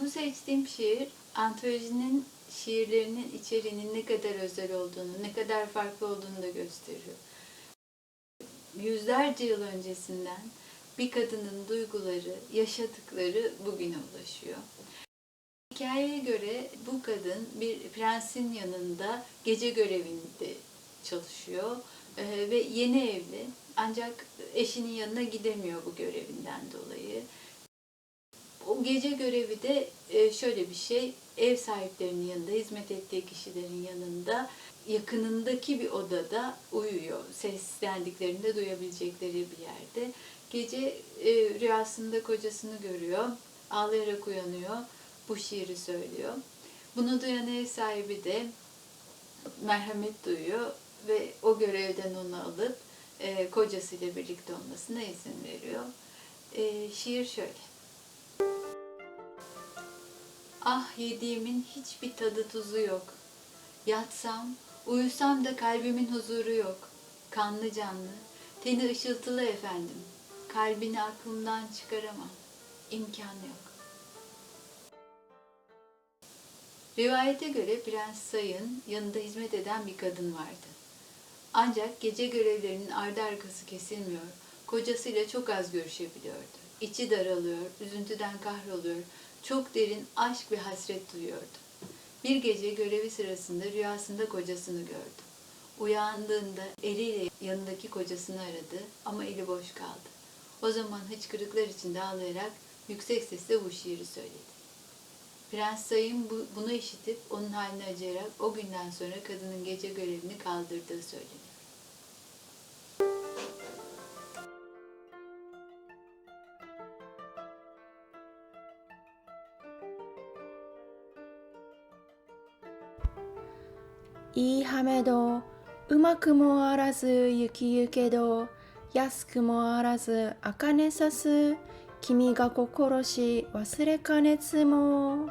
Bu seçtiğim şiir antolojinin şiirlerinin içeriğinin ne kadar özel olduğunu, ne kadar farklı olduğunu da gösteriyor. Yüzlerce yıl öncesinden bir kadının duyguları, yaşadıkları bugüne ulaşıyor. Hikayeye göre bu kadın bir prensin yanında gece görevinde çalışıyor Ee, ve yeni evli ancak eşinin yanına gidemiyor bu görevinden dolayı. O gece görevi de e, şöyle bir şey, ev sahiplerinin yanında, hizmet ettiği kişilerin yanında, yakınındaki bir odada uyuyor. Seslendiklerinde duyabilecekleri bir yerde. Gece e, rüyasında kocasını görüyor, ağlayarak uyanıyor, bu şiiri söylüyor. Bunu duyan ev sahibi de merhamet duyuyor ve o görevden onu alıp e, kocasıyla birlikte olmasına izin veriyor. Şiir şöyle. Ah yediğimin hiçbir tadı tuzu yok. Yatsam, uyusam da kalbimin huzuru yok. Kanlı canlı, teni ışıltılı efendim. Kalbini aklımdan çıkaramam. İmkan yok. Rivayete göre Prens Say'ın yanında hizmet eden bir kadın vardı. Ancak gece görevlerinin ardı arkası kesilmiyor, kocasıyla çok az görüşebiliyordu. İçi daralıyor, üzüntüden kahroluyor, çok derin aşk ve hasret duyuyordu. Bir gece görevi sırasında rüyasında kocasını gördü. Uyandığında eliyle yanındaki kocasını aradı ama eli boş kaldı. O zaman hıçkırıklar içinde ağlayarak yüksek sesle bu şiiri söyledi. Prens Sayın bu, bunu işitip onun haline acıyarak o günden sonra kadının gece görevini kaldırdığı söyleniyor. "いいはめどうまくもあらず行きゆけど安くもあらずあかねさす。君が心し忘れかねつも。